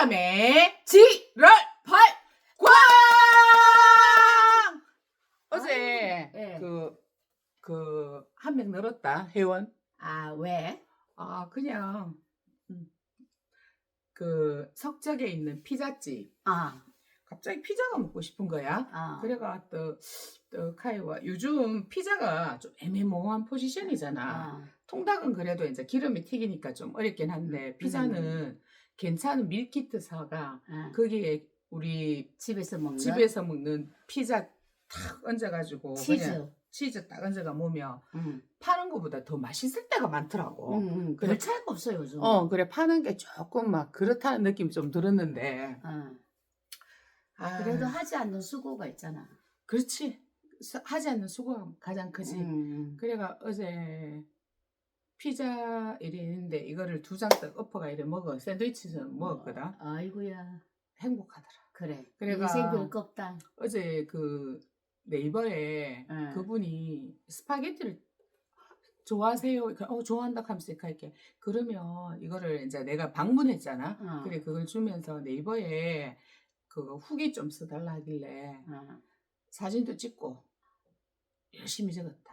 오자매 지랄 팔광! 어제 예. 그그 한 명 늘었다 회원. 아, 왜? 아 그냥 음, 그 석적에 있는 피자집. 아, 갑자기 피자가 먹고 싶은 거야. 아. 그래가 또, 또 카이와 요즘 피자가 좀 애매모호한 포지션이잖아. 아, 통닭은 그래도 이제 기름이 튀기니까 좀 어렵긴 한데 피자는 괜찮은 밀키트 사가 아. 거기에 우리 집에서 먹는 집에서 먹는 피자 탁 얹어가지고 그냥 치즈. 치즈 딱 얹어가 먹으면 응. 파는 것보다 더 맛있을 때가 많더라고. 응, 응. 그래. 별 차이가 없어 요즘. 어 그래 파는 게 조금 막 그렇다는 느낌이 좀 들었는데. 어. 아, 그래도 하지 않는 수고가 있잖아. 그렇지 수- 하지 않는 수고가 가장 크지. 음. 그래가 어제 피자 이래 있는데 이거를 두 장 딱 엎어가 이래 먹어 샌드위치처럼 먹었거든. 아이고야. 행복하더라. 그래. 그래가- 인생 별거 없다. 어제 그 네이버에 응. 그분이 스파게티를 좋아하세요? 그러니까 어 좋아한다 하면서 이렇게 할게. 그러면 이거를 이제 내가 방문했잖아. 어. 그래 그걸 주면서 네이버에 그 후기 좀 써달라 하길래 어. 사진도 찍고 열심히 적었다.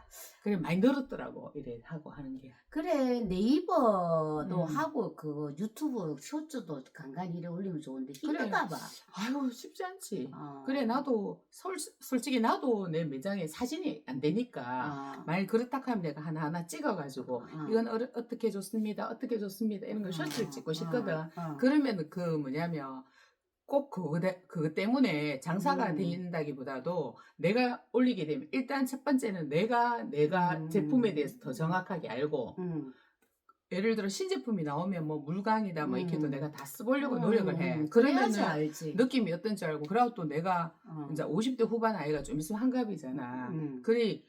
그래 많이 늘었더라고 이래 하고 하는 게. 그래 네이버도 음. 하고 그 유튜브 쇼츠도 간간히 이래 올리면 좋은데. 힘든가 봐. 아유 쉽지 않지. 어. 그래 나도 솔, 솔직히 나도 내 매장에 사진이 안 되니까 어. 말 그렇다 하면 내가 하나하나 찍어가지고 어. 이건 어, 어떻게 좋습니다 어떻게 좋습니다 이런 걸 쇼츠를 찍고 싶거든 어. 어. 그러면 그 뭐냐면 꼭 그거, 때- 그거 때문에 장사가 음. 된다기보다도 내가 올리게 되면 일단 첫 번째는 내가 내가 음. 제품에 대해서 더 정확하게 알고 음. 예를 들어 신제품이 나오면 뭐 물광이다 뭐 이렇게도 음. 내가 다 써보려고 노력을 해 음, 그래야지 알지. 느낌이 어떤지 알고 그러고 또 내가 어. 이제 50대 후반 아이가 좀 있으면 한갑이잖아. 음. 그래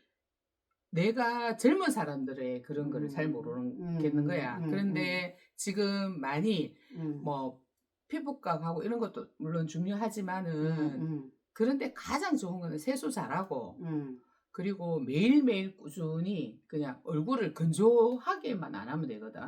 내가 젊은 사람들의 그런 거를 음. 잘 모르겠는 음. 거야. 음. 그런데 지금 많이 음. 뭐 피부과하고 이런 것도 물론 중요하지만은 음. 그런데 가장 좋은 거는 세수 잘하고 음. 그리고 매일매일 꾸준히 그냥 얼굴을 건조하게만 안 하면 되거든.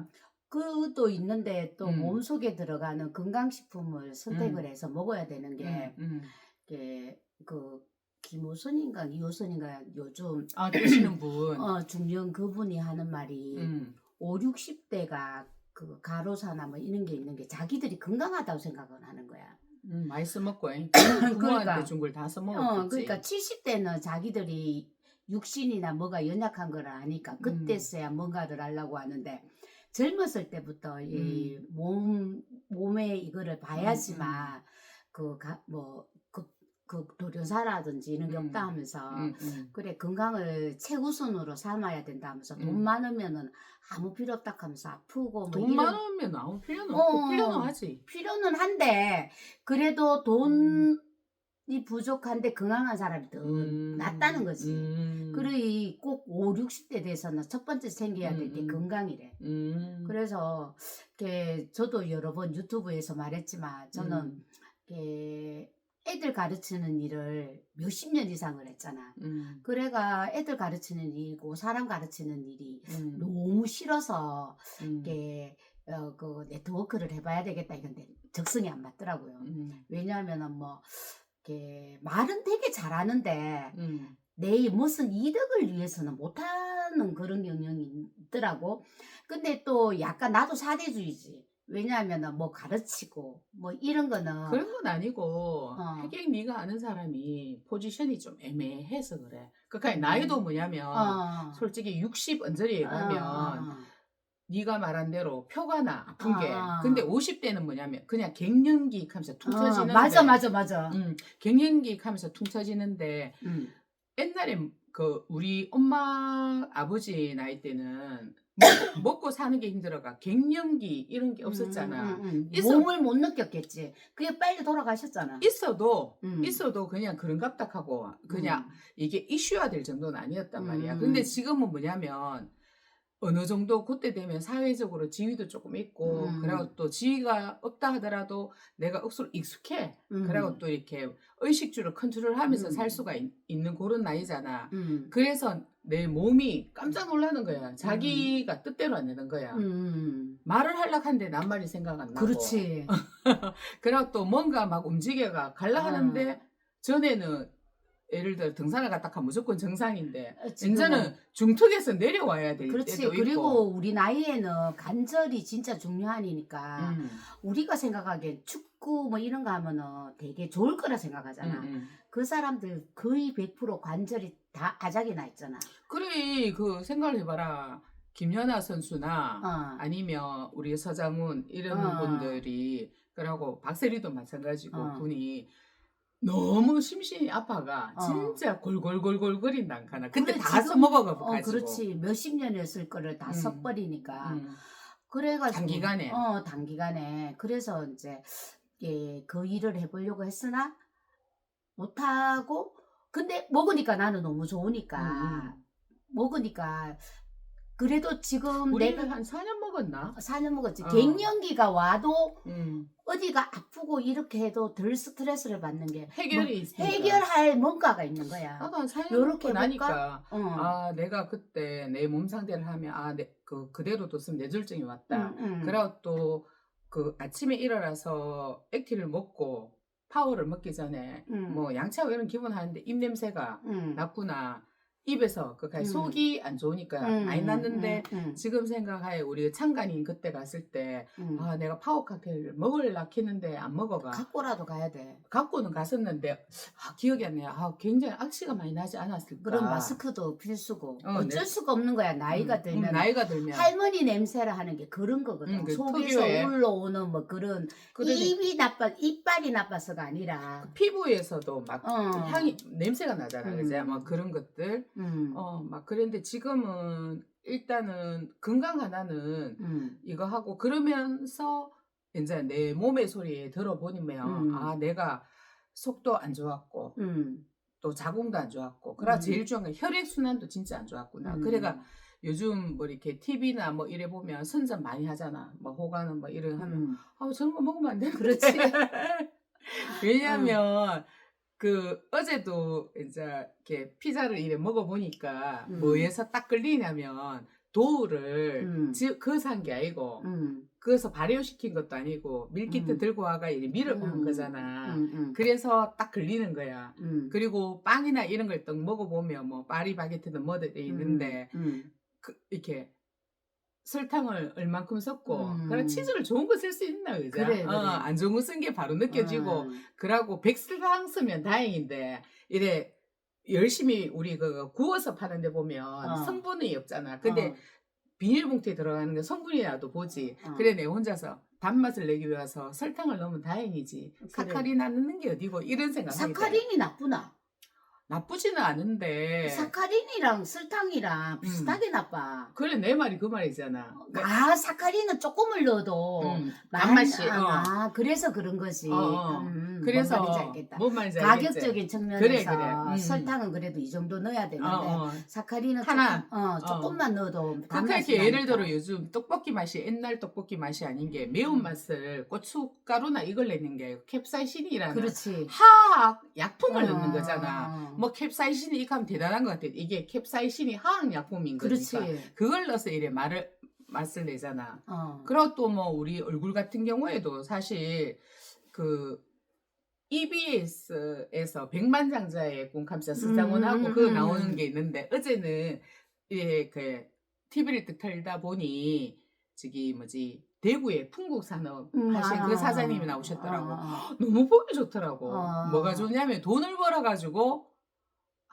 그것도 있는데 또 음. 몸속에 들어가는 건강식품을 선택을 음. 해서 먹어야 되는 게, 음. 이게 그 김호선인가 이호선인가 요즘 아 드시는 분. 어, 중년 그분이 하는 말이 음. 5, 60대가 그 가로사나 뭐 이런 게 있는 게 자기들이 건강하다고 생각을 하는 거야. 음, 많이 써먹고 그러니까. 부모한테 준걸 다 써먹었지. 어, 그러니까 70대는 자기들이 육신이나 뭐가 연약한 걸 아니까 그때서야 뭔가를 하려고 하는데 젊었을 때부터 이몸 몸에 이거를 봐야지만 그뭐 그그 도련사라든지 이런 게 음. 없다 하면서 음, 음. 그래 건강을 최우선으로 삼아야 된다 하면서 돈 음. 많으면은 아무 필요 없다 하면서 아프고 뭐 돈 이런 많으면 아무 필요는 어. 없고 필요는 하지. 필요는 한데 그래도 돈이 부족한데 건강한 사람이 더 음. 낫다는 거지. 음. 그래 꼭 5, 60대 돼서는 첫 번째 생겨야 될게 음, 음. 건강이래. 음. 그래서 이렇게 저도 여러 번 유튜브에서 말했지만 저는 음. 이렇게 애들 가르치는 일을 몇십 년 이상을 했잖아. 음. 그래가 애들 가르치는 일이고 사람 가르치는 일이 음. 너무 싫어서 음. 이렇게 어, 그 네트워크를 해봐야 되겠다 이건데 적성이 안 맞더라고요. 음. 왜냐하면은 뭐 이렇게 말은 되게 잘하는데 음. 내 무슨 이득을 위해서는 못하는 그런 경향이 있더라고. 근데 또 약간 나도 사대주의지. 왜냐하면은 뭐 가르치고 뭐 이런 거는 그런 건 아니고 어. 하긴 네가 아는 사람이 포지션이 좀 애매해서 그래. 그러니까 음. 나이도 뭐냐면 어. 솔직히 60 언저리에 가면 어, 어. 네가 말한 대로 표가 나 아픈 게. 아. 근데 50대는 뭐냐면 그냥 갱년기 하면서 퉁 어, 터지는데. 맞아 맞아 맞아. 음, 갱년기 하면서 퉁 터지는데 음. 옛날에 그 우리 엄마 아버지 나이 때는 먹고, 먹고 사는 게 힘들어가 갱년기 이런 게 없었잖아. 음, 음, 음. 있어. 몸을 못 느꼈겠지. 그게 빨리 돌아가셨잖아. 있어도 음. 있어도 그냥 그런갑다 하고 그냥 이게 이슈화 될 정도는 아니었단 말이야. 음. 근데 지금은 뭐냐면 어느 정도 그때 되면 사회적으로 지위도 조금 있고 음. 그리고 또 지위가 없다 하더라도 내가 억수로 익숙해 음. 그리고 또 이렇게 의식주를 컨트롤하면서 음. 살 수가 있, 는 그런 나이잖아 음. 그래서 내 몸이 깜짝 놀라는 거야 자기가 뜻대로 안 되는 거야 음. 말을 하려고 하는데 낱말이 생각 안 나고 그렇지. 그리고 또 뭔가 막 움직여가 갈라 아. 하는데 전에는 예를 들어 등산을 갔다 하면 무조건 정상인데 지금은 이제는 중턱에서 내려와야 될 그렇지. 때도 그리고 있고 우리 나이에는 간절이 진짜 중요하니까 음, 우리가 생각하기엔 축구 뭐 이런 거 하면은 되게 좋을 거라 생각하잖아. 음, 음. 그 사람들 거의 100% 관절이 다 아작이 나 있잖아. 그래 그 생각을 해봐라 김연아 선수나 어. 아니면 우리 서장훈 이런 어. 분들이 그러고 박세리도 마찬가지고 어. 분이 너무 심신이 아파가 어. 진짜 골골골골거린다 안 가나 근데 그래, 다 지금- 써먹어가 어, 그렇지. 몇십 년이었을 거를 다 음. 섞버리니까. 음. 그래가지고 단기간에. 어 단기간에 그래서 이제 예, 그 일을 해보려고 했으나 못하고 근데 먹으니까 나는 너무 좋으니까 음, 먹으니까 그래도 지금 우리는 내가 한 4년 먹었나? 4년 먹었지 어. 갱년기가 와도 음. 어디가 아프고 이렇게 해도 덜 스트레스를 받는 게 해결이 뭐 있으니까. 해결할 뭔가가 있는 거야. 나도 한 4년 요렇게 먹고? 나니까 어. 아 내가 그때 내 몸 상태를 하면 아그 그대로 뒀으면 뇌졸중이 왔다. 음, 음. 그리고 또 그 아침에 일어나서 액티를 먹고 파워를 먹기 전에 음. 뭐 양치하고 이런 기분 하는데 입 냄새가 음. 났구나. 입에서 그 음. 속이 안 좋으니까 음, 많이 났는데 음, 음, 지금 생각하에 우리 창간인 그때 갔을 때 음. 아 내가 파워 칵테일 먹을라 했는데 안 먹어가. 갖고라도 가야 돼. 갖고는 갔었는데 아, 기억이 안 나요. 아, 굉장히 악취가 많이 나지 않았을까. 그런 마스크도 필수고 어, 어쩔 네. 수가 없는 거야 나이가 음, 들면 음, 나이가 들면 할머니 냄새라 하는 게 그런 거거든 음, 그 속에서 특유의. 올라오는 뭐 그런 그러니 입이 나빠 이빨이 나빠서가 아니라 피부에서도 막 어. 향이 냄새가 나잖아. 음. 그죠? 뭐 그런 것들. 음, 어, 막 그런데 지금은 일단은 건강 하나는 음, 이거 하고 그러면서 이제 내 몸의 소리에 들어보니면 음. 아 내가 속도 안 좋았고 음, 또 자궁도 안 좋았고 그래 음. 제일 중요한 건 혈액 순환도 진짜 안 좋았구나. 음. 그래가 요즘 뭐 이렇게 TV나 뭐 이래 보면 선전 많이 하잖아. 뭐 호가는 뭐 이런 하면 음. 아 저런 거 먹으면 안 되는데. 그렇지. 왜냐면 그 어제도 이제 이렇게 피자를 이래 먹어보니까 음. 뭐에서 딱 끌리냐면 도우를 음. 그산 게 아니고 음, 그래서 발효시킨 것도 아니고 밀키트 음. 들고 와가 이래 밀어 간 음, 거잖아. 음, 음, 그래서 딱 걸리는 거야. 음. 그리고 빵이나 이런 걸 딱 먹어보면 뭐 파리바게트든 뭐든 있는데 음, 그 이렇게 설탕을 얼만큼 섞고 음. 그래 치즈를 좋은 거 쓸 수 있나 그죠? 그래, 그래. 어, 안 좋은 거 쓴 게 바로 느껴지고 음. 그러고 백설탕 쓰면 다행인데 이래 열심히 우리 그 구워서 파는데 보면 어. 성분이 없잖아. 근데 어, 비닐봉투에 들어가는 게 성분이라도 보지. 어. 그래 내 혼자서 단맛을 내기 위해서 설탕을 넣으면 다행이지. 그래. 사카린이 넣는 게 어디고 이런 생각이 사카린이 나쁘나? 나쁘지는 않은데 사카린이랑 설탕이랑 비슷하게 나빠. 그래 내 말이 그 말이잖아. 네. 아 사카린은 조금을 넣어도 음, 많- 단맛이. 어. 아, 그래서 그런 거지. 어, 어. 음, 그래서 뭔 말인지 알겠다. 뭔 말인지 알겠지? 가격적인 측면에서 그래, 그래. 음. 설탕은 그래도 이 정도 넣어야 되는데 어, 어. 사카린은 하나. 조금, 어, 조금만 넣어도 단맛이 이렇게 예를 나니까. 들어 요즘 떡볶이 맛이 옛날 떡볶이 맛이 아닌 게 매운 음. 맛을 고춧가루나 이걸 내는 게 캡사이신이라는 그렇지. 화학 약품을 어, 넣는 거잖아. 뭐 캡사이신이 이거 하면 대단한 것 같아. 이게 캡사이신이 화학 약품인 그렇지. 거니까 그걸 넣어서 이래 말을 맛을 내잖아. 어. 그리고 또 뭐 우리 얼굴 같은 경우에도 사실 그 EBS에서 백만장자의 꿈감자 스장원하고 음, 그거 음, 나오는 음. 게 있는데 어제는 예, 그 TV를 뜩 털다 보니 저기 뭐지 대구의 풍국산업 음, 하신 아, 그 사장님이 나오셨더라고. 아, 아, 너무 보기 좋더라고. 아. 뭐가 좋냐면 돈을 벌어가지고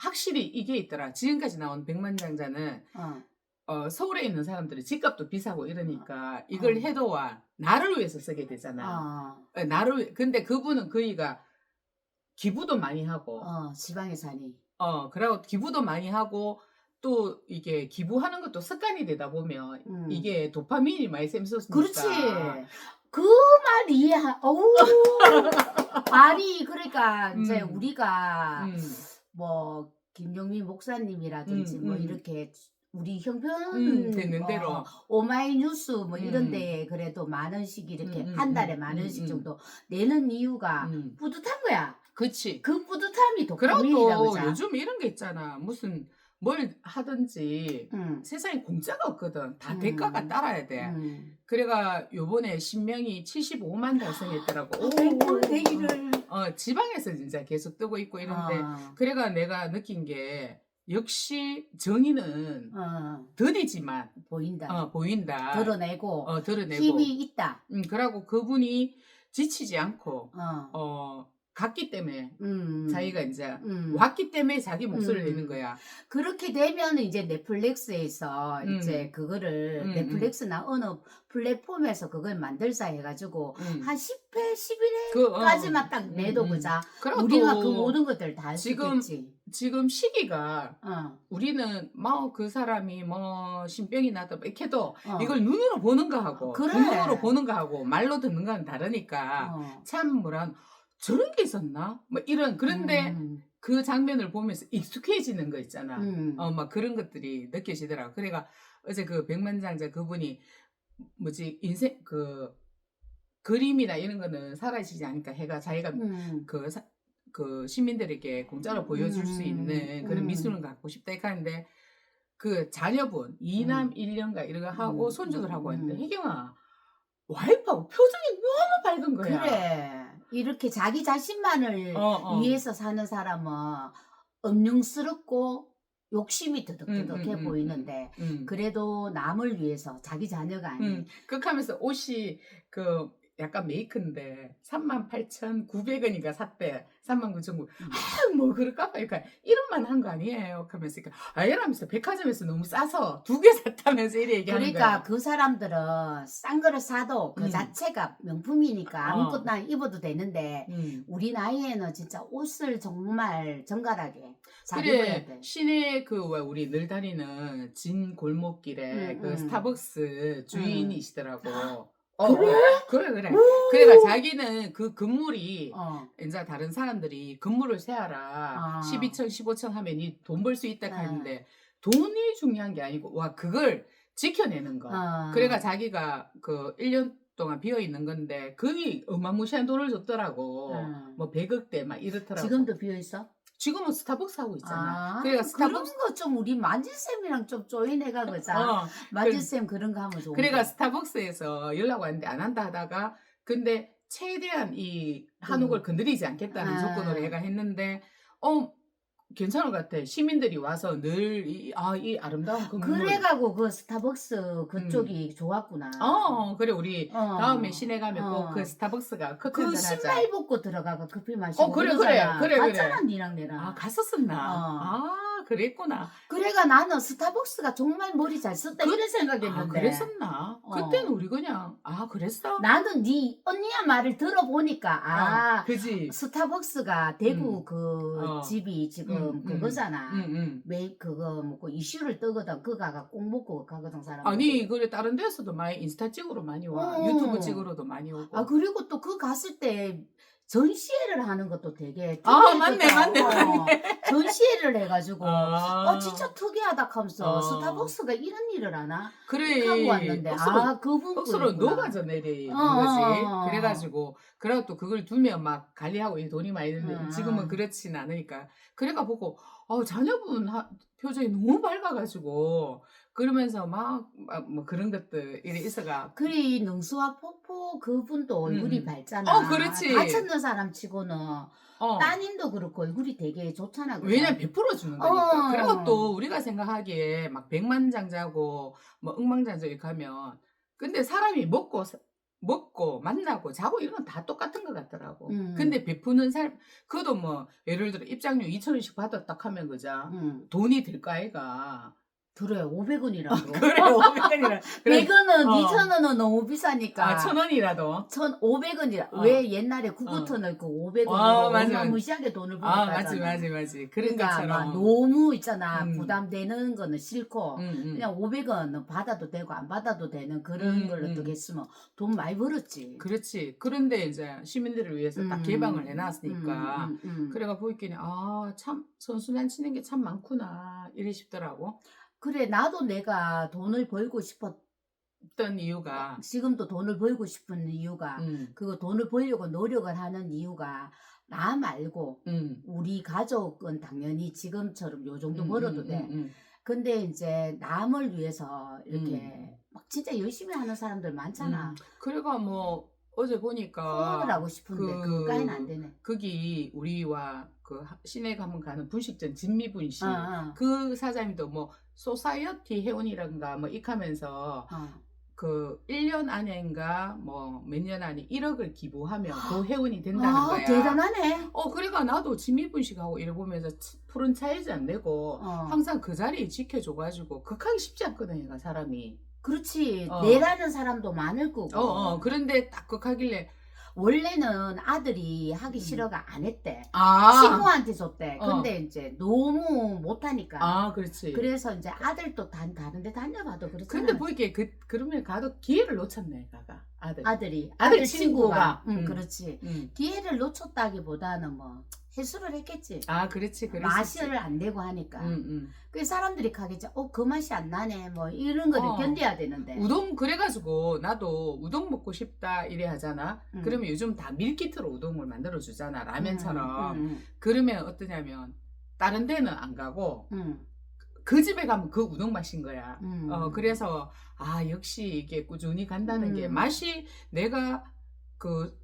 확실히 이게 있더라. 지금까지 나온 백만장자는 아. 어, 서울에 있는 사람들이 집값도 비싸고 이러니까 이걸 어. 해도와 나를 위해서 쓰게 되잖아. 아, 어, 나를 위- 근데 그분은 그이가 기부도 많이 하고 어, 지방에 사니. 어 그리고 기부도 많이 하고 또 이게 기부하는 것도 습관이 되다 보면 음. 이게 도파민이 많이 샘솟으니까 그렇지. 그말 이해하, 어우. 아니, 그러니까, 이제 음. 우리가, 음, 뭐, 김용민 목사님이라든지, 음, 뭐, 음. 이렇게 우리 형편 음, 되는 어, 대로. 오마이뉴스 뭐 이런 음. 데에 그래도 만 원씩 이렇게 음, 음, 한 달에 음, 만 원씩 음, 음. 정도 내는 이유가 음. 뿌듯한 거야. 그치. 그 뿌듯함이 그리고 또 그러자. 요즘 이런 게 있잖아. 무슨 뭘 하든지 음. 세상에 공짜가 없거든. 다 음. 대가가 따라야 돼. 음. 그래가 요번에 신명이 75만 달성했더라고. 오, 대기를. 어, 지방에서 진짜 계속 뜨고 있고 이런데 어, 그래가 내가 느낀 게 역시 정의는 어, 더디지만 보인다. 어, 보인다. 드러내고 어, 드러내고. 힘이 있다. 음, 그러고 그분이 지치지 않고 어. 어, 갔기 때문에 음. 자기가 이제 음. 왔기 때문에 자기 목소리를 음. 내는 거야. 그렇게 되면 이제 넷플릭스에서 음. 이제 그거를 음, 넷플릭스나 어느 플랫폼에서 그걸 만들자 해가지고 음. 한 10회, 11회까지만 그, 어. 딱 음, 내도 음. 보자. 그리고 우리가 또그 모든 것들 다 지금 있겠지. 지금 시기가 어, 우리는 뭐 그 사람이 뭐 신병이 나다 뭐 이렇게 해도 어. 이걸 눈으로 보는 거 하고 그래. 눈으로 보는 거 하고 말로 듣는 거는 다르니까 어. 참 뭐란 저런 게 있었나 뭐 이런 그런데 음, 그 장면을 보면서 익숙해지는 거 있잖아. 음. 어막 그런 것들이 느껴지더라고. 그래가 어제 그 백만장자 그분이 뭐지 인생 그 그림이나 이런 거는 사라지지 않으니까 해가 자기가 음. 그, 사- 그 시민들에게 공짜로 보여줄 수 음, 있는 그런 음. 미술을 갖고 싶다 이렇게 하는데 그 자녀분 이남 음. 일년가 이런 거 하고 음, 손주들 하고 음. 했는데 혜경아 와이프하고 표정이 너무 밝은 거야. 그래. 이렇게 자기 자신만을 어, 어. 위해서 사는 사람은 음흉스럽고 욕심이 드득드득해 음, 음, 음, 보이는데 음. 그래도 남을 위해서 자기 자녀가 아닌 음, 극하면서 옷이 그 약간 메이크인데 38,900원인가 샀대. 39,900원. 음. 아, 뭐 그럴까 봐. 그러니까 이런만 한 거 아니에요. 하면서 그러니까 아, 이러면서 백화점에서 너무 싸서 두 개 샀다면서 이래 얘기하는 그러니까 거야. 그 사람들은 싼 거를 사도 그 음. 자체가 명품이니까 어. 아무것나 입어도 되는데 음. 우리 나이에는 진짜 옷을 정말 정갈하게 잘 입어야 그래 돼. 시내 그왜 우리 늘 다니는 진 골목길에 음, 그 음. 스타벅스 주인이시더라고. 그래? 그래 그래. 그래가 자기는 그 건물이 어. 이제 다른 사람들이 근무를 세하라 아. 12천 15천 하면 이 돈 벌 수 있다 아. 하는데 돈이 중요한 게 아니고 와 그걸 지켜내는 거 어. 그래가 자기가 그 1년 동안 비어 있는 건데 그게 어마무시한 돈을 줬더라고 어. 뭐 100억대 막 이렇더라고 지금도 비어 있어? 지금은 스타벅스 하고 있잖아 아, 그런 스타벅스 거좀 우리 만지쌤이랑 좀 조인해가 보자. 어, 만지쌤 그 런 거 하면 좋은데. 그래가 스타벅스에서 연락 왔는데 안 한다 하다가 근데 최대한 이 한옥을 음. 건드리지 않겠다는 아. 조건으로 얘가 했는데 어 괜찮은 것 같아 시민들이 와서 늘 이 아 이 아름다운 건물 그래가고 그 스타벅스 그쪽이 좋았구나. 음. 어 그래 우리 어. 다음에 시내 가면 어. 꼭그 스타벅스가 커피 그 하자 신발 벗고 들어가가 커피 마시고 어, 그래, 그러잖아. 그래, 그래, 그래. 갔잖아 니랑 내랑. 아 갔었었나 어. 아 그랬구나 그래가 나는 스타벅스가 정말 머리 잘 썼다 그- 이런 생각했는데. 아 그랬었나 어. 그때는 우리 그냥 아 그랬어 나는 네 언니야 말을 들어보니까 아 어, 그지 스타벅스가 대구 음. 그 어. 집이 지금 음, 음. 그거잖아. 응응 매 그거 뭐고 이슈를 뜨거든 그가가 꼭 먹고 가거든 사람. 아니 그래 다른 데서도 많이 인스타 찍으러 많이 와 어. 유튜브 찍으러도 많이 오고 아 그리고 또 그 갔을 때 전시회를 하는 것도 되게 아, 맞네. 맞네, 어, 전시회를 해가지고 아. 어 진짜 특이하다 하면서 어. 스타벅스가 이런 일을 하나 그래 하고 왔는데 억수로, 아 그분 억수로 녹아져 내리 어, 그거지 어, 어. 그래가지고 그래가 또 그걸 두면 막 관리하고 이 돈이 많이 드는데 음. 지금은 그렇진 않으니까 그래가 보고 어 자녀분 하- 표정이 너무 밝아가지고 그러면서 막뭐 그런 것들 이래 있어가 그리 능수와 포포 그분도 얼굴이 음. 밝잖아. 어, 그렇지. 다쳤는 사람 치고는 어. 따님도 그렇고 얼굴이 되게 좋잖아. 왜냐면 베풀어 주는 거니까. 어. 그리고 또 우리가 생각하기에 막 백만장자고 뭐 억만장자 이렇게 하면 근데 사람이 먹고 사- 먹고 만나고 자고 이런 건 다 똑같은 것 같더라고. 음. 근데 베푸는 삶 그것도 뭐 예를 들어 입장료 2천 원씩 받았다 하면 그자 응. 돈이 들거 아이가. 그래 500원이라도. 그래 500원이라. 그래 100원은 어. 2,000원은 너무 비싸니까. 아, 천 원이라도. 1,500원이라. 어. 왜 옛날에 구구턴을 그 500원으로 어, 맞아. 어마무시하게 돈을 아 벌었다잖아. 맞지 맞지 맞지. 그런 그러니까 것처럼. 막 너무 있잖아. 음. 부담되는 거는 싫고 음, 음. 그냥 500원은 받아도 되고 안 받아도 되는 그런 음, 걸 음. 어떻게 했으면 돈 많이 벌었지. 그렇지. 그런데 이제 시민들을 위해서 딱 음. 개방을 해놨으니까. 음, 음, 음. 그래가 보이기는 아 참 선순환 치는 게 참 많구나 이래 싶더라고. 그래 나도 내가 돈을 벌고 싶었 어떤 이유가 지금도 돈을 벌고 싶은 이유가 음, 그거 돈을 벌려고 노력을 하는 이유가 나 말고 음. 우리 가족은 당연히 지금처럼 요 정도 음, 벌어도 음, 돼. 음, 음. 근데 이제 남을 위해서 이렇게 막 진짜 열심히 하는 사람들 많잖아. 음. 그래가 뭐 어제 보니까 후원을 하고 싶은데 그- 그... 까지는 안 되네. 거기 우리와 그 하- 시내 가면 가는 분식점 진미분 씨. 어, 어, 그 사장님도 뭐 소사이어티 회원이란가 뭐 익하면서 어. 그 1년 안에인가 뭐 몇 년 안에 1억을 기부하면 그 회원이 된다는 아, 거야. 대단하네. 어, 그러니까 나도 진미분 씨하고 이래 보면서 치- 푸른 차이즈 안 내고 어. 항상 그 자리에 지켜줘가지고 극하기 쉽지 않거든요, 그 사람이. 그렇지. 어. 내라는 사람도 많을 거고. 어, 어, 그런데 딱 극 하길래, 원래는 아들이 하기 음. 싫어가 안 했대. 아, 친구한테 줬대. 어. 근데 이제 너무 못하니까. 아, 그렇지. 그래서 이제 아들도 단, 다른 데 다녀봐도 그렇잖아. 근데 보이게 그, 그러면 가도 기회를 놓쳤네, 가가. 아들. 아들이. 아들 친구가. 친구가. 응, 음. 그렇지. 음. 기회를 놓쳤다기보다는 뭐, 해수를 했겠지. 아, 그렇지, 그랬지. 맛을 안 내고 하니까. 음, 음. 그 사람들이 가겠지. 어, 그 맛이 안 나네. 뭐, 이런 거를 어. 견뎌야 되는데. 우동 그래가지고 나도 우동 먹고 싶다 이래 하잖아. 음. 그러면 요즘 다 밀키트로 우동을 만들어 주잖아 라면처럼. 음, 그러면 어떠냐면 다른 데는 안 가고 음, 그 집에 가면 그 우동 맛인 거야. 음. 어 그래서 아 역시 이게 꾸준히 간다는 게 음. 맛이 내가 그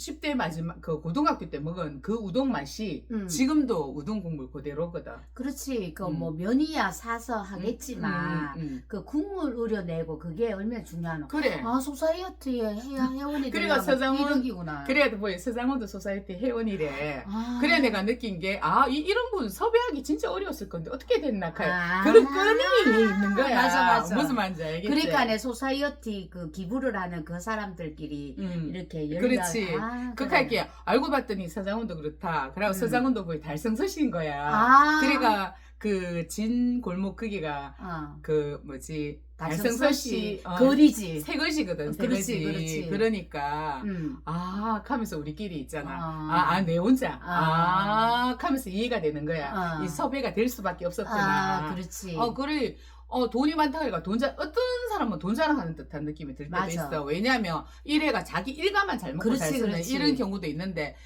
10대 마지막 그 고등학교 때 먹은 그 우동 맛이 음. 지금도 우동 국물 그대로거든. 그렇지. 그 음. 뭐 면이야 사서 하겠지만 음, 음, 음. 그 국물 우려내고 그게 얼마나 중요하노. 그래. 아 소사이어티에 해야 회원이 그래가 서장훈- 이력이구나. 그래도 뭐 서장훈도 소사이티 회원이래. 아. 그래 내가 느낀 게 아 이런 분 섭외하기 진짜 어려웠을 건데 어떻게 됐나 카 아. 그런 끈이 있는 거야. 맞아 맞아. 무슨 말인지 알겠지? 그러니까 내 소사이어티 그 기부를 하는 그 사람들끼리 음. 이렇게 연락. 그렇지. 아, 그 그래. 할게 알고 봤더니 서장훈도 그렇다. 그리고 음. 서장훈도 거의 달성서신 거야. 아. 그래가 그 진 골목 크기가 어. 그 뭐지 달성서시 어, 거리지. 새 것이거든. 어, 새 그렇지, 것이. 그렇지. 그러니까 음. 아 하면서 우리끼리 있잖아. 아. 아, 아, 내 혼자. 아. 아, 하면서 이해가 되는 거야. 아. 이 섭외가 될 수밖에 없었구나. 아, 그렇지. 어, 그래. 어, 돈이 많다고 해가 돈 자, 어떤 사람은 돈 자랑하는 듯한 느낌이 들 때도 맞아. 있어. 왜냐면, 일회가 자기 일가만 잘 먹고 그렇지, 잘 쓰는 그렇지. 이런 경우도 있는데,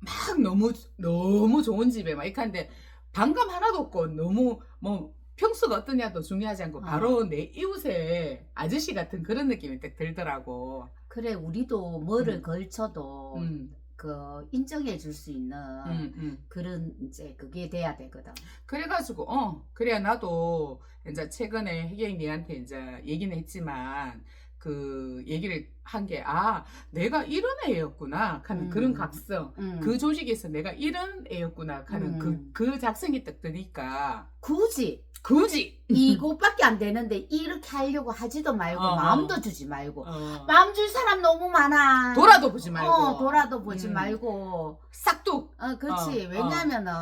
막 너무, 너무 좋은 집에 막 이렇게 하는데, 반감 하나도 없고, 너무, 뭐, 평수가 어떠냐도 중요하지 않고, 어. 바로 내 이웃의 아저씨 같은 그런 느낌이 딱 들더라고. 그래 우리도 뭐를 음. 걸쳐도 음, 그 인정해 줄 수 있는 음, 음. 그런 이제 그게 돼야 되거든. 그래가지고 어 그래야 나도 이제 최근에 혜경이 니한테 이제 얘기는 했지만 그 얘기를 한 게 아 내가 이런 애였구나 하는 음. 그런 각성 음. 그 조직에서 내가 이런 애였구나 하는 음. 그그 작성이 딱 드니까 굳이 굳이 이것밖에 안 되는데 이렇게 하려고 하지도 말고 어, 어. 마음도 주지 말고 어, 마음 줄 사람 너무 많아. 돌아도 보지 말고 어, 돌아도 보지 음. 말고. 싹둑 어, 그렇지. 어, 왜냐면은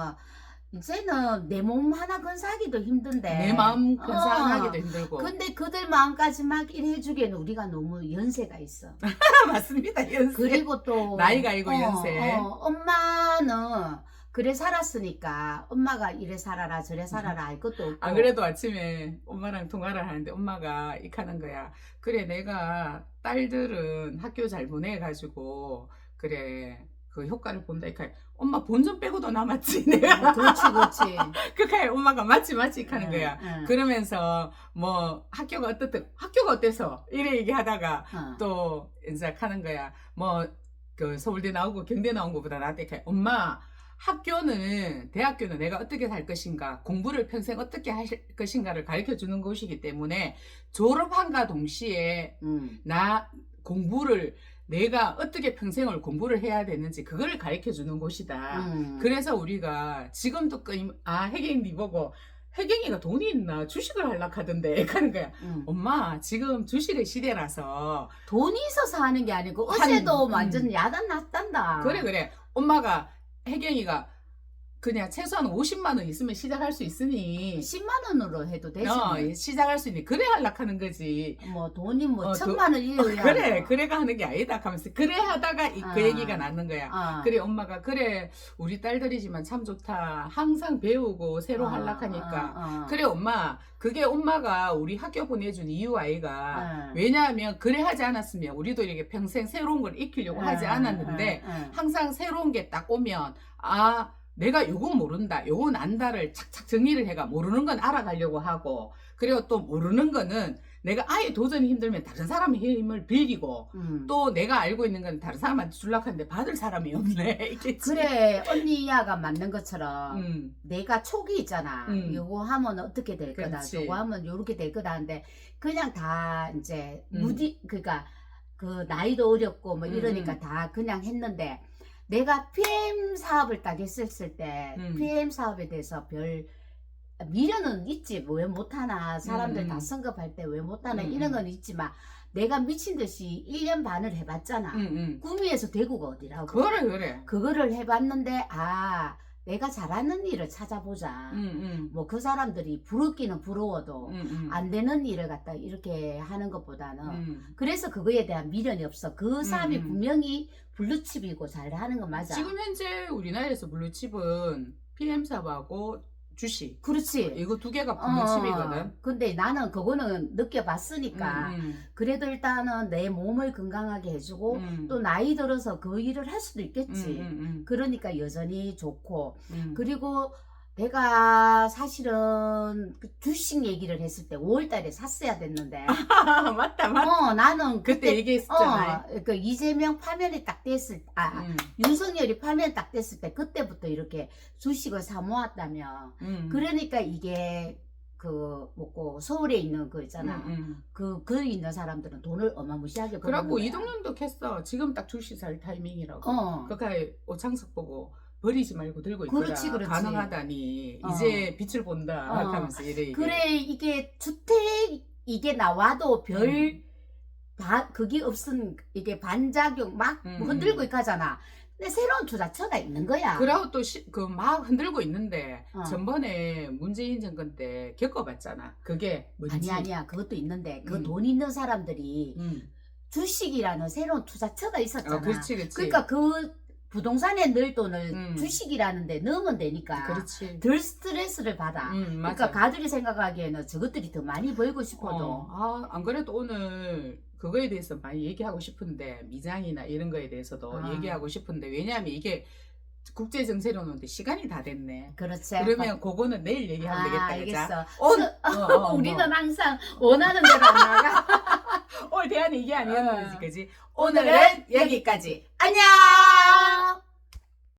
이제는 내 몸 하나 건사하기도 힘든데. 내 마음 어. 건사하기도 힘들고 근데 그들 마음까지 막 일해주기에는 우리가 너무 연세가 있어. 맞습니다 연세 그리고 또 나이가 있고 연세. 어, 엄마는 그래 살았으니까 엄마가 이래 살아라 저래 살아라 할 것도 없고. 안 그래도 아침에 엄마랑 통화를 하는데 엄마가 이카는 거야. 그래 내가 딸들은 학교 잘 보내가지고 그래 그 효과를 본다 이카. 엄마 본전 빼고도 남았지 내가. 어, 그렇지 그렇지. 그카에 엄마가 맞지 맞지 이카는 거야. 응, 그러면서 뭐 학교가 어떻든 학교가 어때서 이래 얘기하다가 응. 또 이제 하는 거야. 뭐 그 서울대 나오고 경대 나온 것보다 낫대. 엄마 학교는 대학교는 내가 어떻게 살 것인가 공부를 평생 어떻게 하실 것인가를 가르쳐 주는 곳이기 때문에 졸업한과 동시에 응. 나 공부를 내가 어떻게 평생을 공부를 해야 되는지 그거를 가르쳐 주는 곳이다. 응. 그래서 우리가 지금도 끊임 아 혜경이 보고 혜경이가 돈이 있나 주식을 하려고 하던데 하는 거야. 응. 엄마 지금 주식의 시대라서 돈이 있어서 하는 게 아니고 한- 어제도 음. 완전 야단 났단다. 그래 그래 엄마가 혜경이가 그냥 최소한 50만 원 있으면 시작할 수 있으니 10만 원으로 해도 되지. 어, 시작할 수 있니 그래 하락하는 거지. 뭐 돈이 뭐 어, 천만 원 어, 이래야. 그래 그래가 하는 게 아니다 하면서 그래 하다가 이- 아. 그 얘기가 나는 거야. 아. 그래 엄마가 그래 우리 딸들이지만 참 좋다. 항상 배우고 새로 아, 하락하니까. 아, 아. 그래 엄마 그게 엄마가 우리 학교 보내준 이유 아이가 아. 왜냐하면 그래 하지 않았으면 우리도 이렇게 평생 새로운 걸 익히려고 하지 아, 않았는데 아, 아. 항상 새로운 게 딱 오면 아 내가 요건 모른다 요건 안다를 착착 정리를 해가 모르는 건 알아가려고 하고 그리고 또 모르는 거는 내가 아예 도전이 힘들면 다른 사람의 힘을 빌리고 음. 또 내가 알고 있는 건 다른 사람한테 줄락 하는데 받을 사람이 없네 그래 언니 이야가 맞는 것처럼 음, 내가 촉이 있잖아. 음. 요거 하면 어떻게 될 거다. 그렇지. 저거 하면 요렇게 될 거다 하는데 그냥 다 이제 음. 무디 그러니까 그 나이도 어렸고 뭐 음, 이러니까 음. 다 그냥 했는데 내가 PM 사업을 딱 했을 때 음. PM 사업에 대해서 별 미련은 있지 뭐왜 못하나 사람들 음, 다 음. 성급할 때 왜 못하나 음, 이런 음. 건 있지만 내가 미친 듯이 1년 반을 해봤잖아 음, 음. 구미에서 대구가 어디라고 그래 그래 그거를 해봤는데 아 내가 잘하는 일을 찾아보자. 음, 음. 뭐그 사람들이 부럽기는 부러워도 음, 음. 안 되는 일을 갖다 이렇게 하는 것보다는 음. 그래서 그거에 대한 미련이 없어. 그 사람이. 분명히 블루칩이고 잘하는 건 맞아. 지금 현재 우리나라에서 블루칩은 PM 사업하고 주식 그렇지. 이거 두 개가 어, 블루칩이거든. 근데 나는 그거는 느껴봤으니까 음, 그래도 일단은 내 몸을 건강하게 해주고 음. 또 나이 들어서 그 일을 할 수도 음, 있겠지. 음, 그러니까 여전히 좋고 음. 그리고 내가 사실은 그 주식 얘기를 했을 때 5월달에 샀어야 됐는데 아, 맞다 맞다. 어 나는 그때 그때 얘기했었잖아. 어, 그 이재명 파면이 딱 됐을 아 음, 윤석열이 파면 딱 됐을 때 그때부터 이렇게 주식을 사 모았다며 음. 그러니까 이게 그 뭐고 서울에 있는 그 있잖아 음, 음. 그그 있는 사람들은 돈을 어마무시하게 그래갖고 거야. 이동현도 했어. 지금 딱 주식 살 타이밍이라고. 어 그러니까 오창석 보고 버리지 말고 들고 있거라. 그렇지, 그렇지. 가능하다니 어. 이제 빛을 본다 어. 하면서 이래 이게. 그래 이게 주택 이게 나와도 별 음. 바, 그게 없은 이게 반작용 막 음, 흔들고 음. 가잖아. 근데 새로운 투자처가 있는 거야. 그러고 또그막 흔들고 있는데 어. 전번에 문재인 정권 때 겪어봤잖아. 그게 뭔지. 아니 아니야 그것도 있는데 그 음. 돈 있는 사람들이 음. 주식이라는 새로운 투자처가 있었잖아. 어, 그렇지, 그렇지. 그러니까 그 부동산에 넣을 돈을 음. 주식이라는데 넣으면 되니까 그렇지. 덜 스트레스를 받아. 음, 맞아. 그러니까 가들이 생각하기에는 저것들이 더 많이 벌고 싶어도 어, 아, 안 그래도 오늘 그거에 대해서 많이 얘기하고 싶은데 미장이나 이런 거에 대해서도 아. 얘기하고 싶은데 왜냐하면 이게 국제 정세로 오는데 시간이 다 됐네. 그렇지. 그러면 그거는 내일 얘기하면 아, 되겠다. 알겠어. 오늘 수- 어, 어, 우리는 뭐. 항상 원하는 대로 안 나가. 오늘 대한 얘기 아니었는지 어. 그지? 오늘은 여기까지. 안녕.